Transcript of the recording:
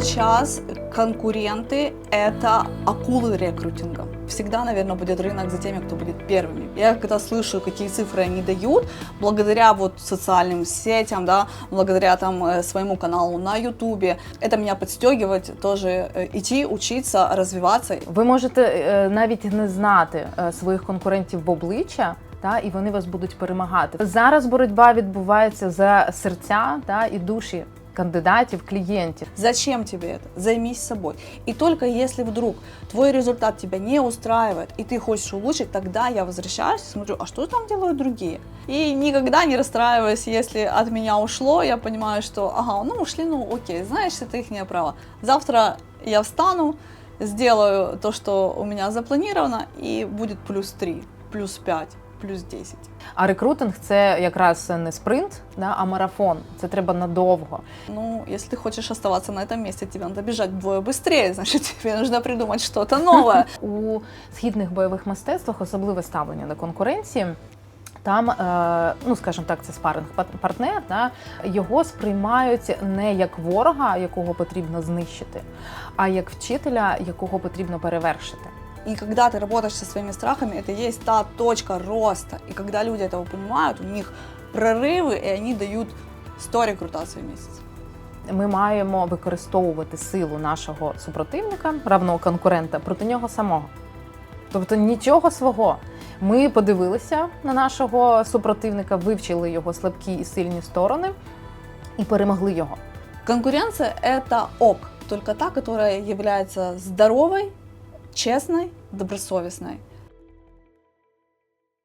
сейчас конкуренты – это акулы рекрутинга. Всегда, наверное, будет рынок за теми, кто будет первыми. Я когда слышу, какие цифры они дают, благодаря вот социальным сетям, да, благодаря там э, своему каналу на Ютубе, это меня подстегивает тоже э, идти, учиться, развиваться. Ви можете е, навіть не знати е, своїх конкурентів в обличчя. Та, і вони вас будуть перемагати. Зараз боротьба відбувається за серця та, і душі кандидатів, клієнтів. Зачем тебе это? Займись собой. И только если вдруг твой результат тебя не устраивает, и ты хочешь улучшить, тогда я возвращаюсь и смотрю, а что там делают другие? И никогда не расстраиваюсь, если от меня ушло, я понимаю, что, ага, ну ушли, ну окей, знаешь, это их право. Завтра я встану, сделаю то, что у меня запланировано, и будет плюс 3, плюс 5, плюс 10. А рекрутинг це якраз не спринт, да, а марафон. Це треба надовго. Ну, если ты хочешь оставаться на этом месте, тебе надо бежать вдвое быстрее, значит, тебе нужно придумать что-то новое. У східних бойових мистецтвах особливе ставлення до конкуренції. Там, е, ну скажімо так, це спаринг партнер, да, його сприймають не як ворога, якого потрібно знищити, а як вчителя, якого потрібно перевершити. И когда ты работаешь со своими страхами, это и есть та точка роста. И когда люди этого понимают, у них прорывы, и они дают 100 рекрутаций в месяц. Ми маємо використовувати силу нашого супротивника, равного конкурента, проти нього самого. Тобто нічого свого. Ми подивилися на нашого супротивника, вивчили його слабкі і сильні сторони і перемогли його. Конкуренция – это ок, только та, которая является здоровой, честной, добросовестной.